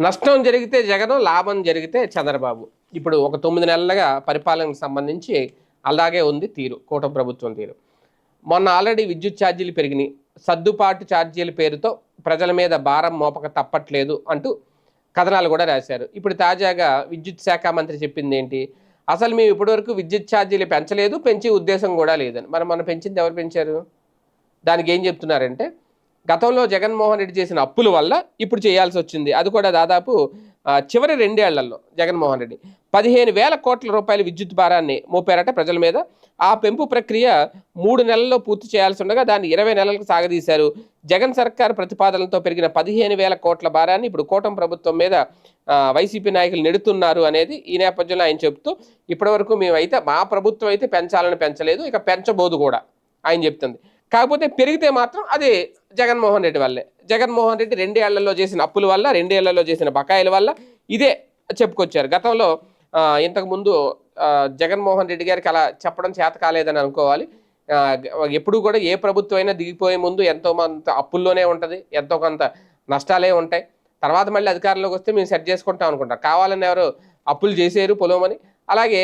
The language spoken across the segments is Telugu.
నష్టం జరిగితే జగన్ లాభం జరిగితే చంద్రబాబు. ఇప్పుడు ఒక తొమ్మిది నెలలుగా పరిపాలనకు సంబంధించి అలాగే ఉంది తీరు కూట ప్రభుత్వం తీరు. మొన్న ఆల్రెడీ విద్యుత్ ఛార్జీలు పెరిగినాయి. సర్దుబాటు ఛార్జీల పేరుతో ప్రజల మీద భారం మోపక తప్పట్లేదు అంటూ కథనాలు కూడా రాశారు. ఇప్పుడు తాజాగా విద్యుత్ శాఖ మంత్రి చెప్పింది ఏంటి? అసలు మేము ఇప్పటివరకు విద్యుత్ ఛార్జీలు పెంచలేదు పెంచే ఉద్దేశం కూడా లేదని. మరి మనం పెంచింది ఎవరు పెంచారు? దానికి ఏం చెప్తున్నారంటే గతంలో జగన్మోహన్ రెడ్డి చేసిన అప్పుల వల్ల ఇప్పుడు చేయాల్సి వచ్చింది. అది కూడా దాదాపు చివరి రెండేళ్ళలో జగన్మోహన్ రెడ్డి. పదిహేను వేల కోట్ల రూపాయల విద్యుత్ భారాన్ని మోపారట ప్రజల మీద. ఆ పెంపు ప్రక్రియ మూడు నెలల్లో పూర్తి చేయాల్సి ఉండగా దాన్ని ఇరవై నెలలకు సాగదీశారు. జగన్ సర్కార్ ప్రతిపాదనలతో పెరిగిన పదిహేను వేల కోట్ల భారాన్ని ఇప్పుడు కూటమి ప్రభుత్వం మీద వైసీపీ నాయకులు నెడుతున్నారు అనేది ఈ నేపథ్యంలో ఆయన చెబుతూ ఇప్పటివరకు మేమైతే మా ప్రభుత్వం అయితే పెంచాలని పెంచలేదు ఇక పెంచబోదు కూడా ఆయన చెప్తుంది. కాకపోతే పెరిగితే మాత్రం అది జగన్మోహన్ రెడ్డి వల్లే. జగన్మోహన్ రెడ్డి రెండేళ్ళలో చేసిన అప్పుల వల్ల రెండేళ్ళలో చేసిన బకాయిల వల్ల ఇదే చెప్పుకొచ్చారు. గతంలో ఇంతకుముందు జగన్మోహన్ రెడ్డి గారికి అలా చెప్పడం చేత కాలేదని అనుకోవాలి. ఎప్పుడు కూడా ఏ ప్రభుత్వం అయినా దిగిపోయే ముందు ఎంతో కొంత అప్పుల్లోనే ఉంటుంది ఎంతో కొంత నష్టాలే ఉంటాయి. తర్వాత మళ్ళీ అధికారంలోకి వస్తే మేము సెట్ చేసుకుంటాం అనుకుంటారు. కావాలని ఎవరు అప్పులు చేసేరు పొలమని అలాగే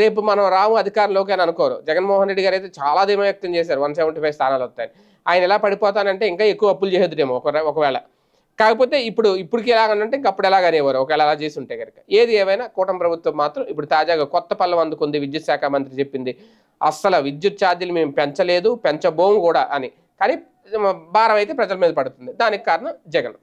రేపు మనం రాము అధికారంలోకి అని అనుకోరు. జగన్మోహన్ రెడ్డి గారు అయితే చాలా ధీమా వ్యక్తం చేశారు. వన్ సెవెంటీ ఫైవ్ స్థానాలు వస్తాయి ఆయన ఎలా పడిపోతానంటే ఇంకా ఎక్కువ అప్పులు చేసేద్దేమో ఒక ఒకవేళ. కాకపోతే ఇప్పుడు ఇప్పటికి ఎలాగనంటే ఇంకా అప్పుడు ఎలాగనేవారు ఒకవేళ అలా చేసి ఉంటే కనుక ఏది ఏమైనా కూటమి ప్రభుత్వం మాత్రం ఇప్పుడు తాజాగా కొత్త పల్లం అందుకుంది విద్యుత్ శాఖ మంత్రి చెప్పింది. అస్సలు విద్యుత్ ఛార్జీలు మేము పెంచలేదు పెంచబోము కూడా అని. కానీ భారం అయితే ప్రజల మీద పడుతుంది. దానికి కారణం జగన్.